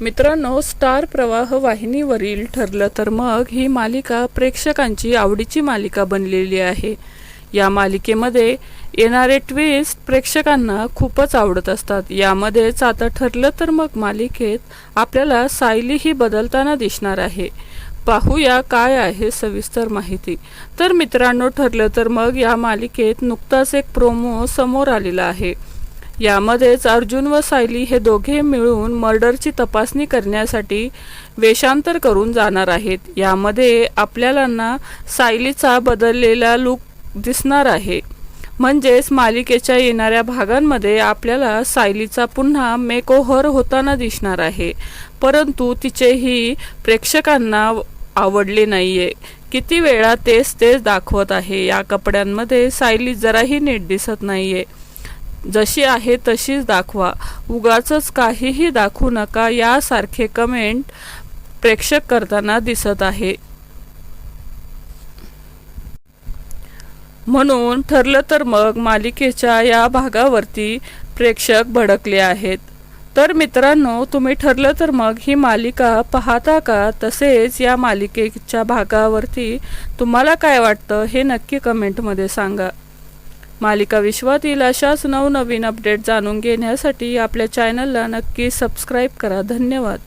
मित्रांनो स्टार प्रवाह वाहिनीवरील ठरलं तर मग ही मालिका प्रेक्षकांची आवडीची मालिका बनलेली आहे. या मालिकेमध्ये येणारे ट्विस्ट प्रेक्षकांना खूपच आवडत असतात. यामध्येच आता ठरलं तर मग मालिकेत आपल्याला सायली ही बदलताना दिसणार आहे. पाहूया काय आहे सविस्तर माहिती. तर मित्रांनो ठरलं तर मग या मालिकेत नुकताच एक प्रोमो समोर आलेला आहे. यामध्येच अर्जुन व सायली हे दोघे मिळून मर्डरची तपासणी करण्यासाठी वेषांतर करून जाणार आहेत. यामध्ये आपल्याला सायलीचा बदललेला लूक दिसणार आहे. म्हणजेच मालिकेच्या येणाऱ्या भागांमध्ये आपल्याला सायलीचा पुन्हा मेकओव्हर होताना दिसणार आहे. परंतु तिचेही प्रेक्षकांना आवडले नाहीये. किती वेळा तेच तेच दाखवत आहे. या कपड्यांमध्ये सायली जराही नीट दिसत नाहीये. जशी आहे तशीच दाखवा. उगाच काहीही दाखवू नका यासारखे कमेंट प्रेक्षक करताना दिसत आहे. म्हणून ठरलं तर मग मालिकेच्या या भागावरती प्रेक्षक भडकले आहेत. तर मित्रांनो तुम्ही ठरलं तर मग ही मालिका पाहता का? तसेच या मालिकेच्या भागावरती तुम्हाला काय वाटतं हे नक्की कमेंटमध्ये सांगा. मालिका विश्वातील अशाच नवनवीन अपडेट जाणून घेण्यासाठी आपल्या चॅनलला नक्की सबस्क्राईब करा. धन्यवाद.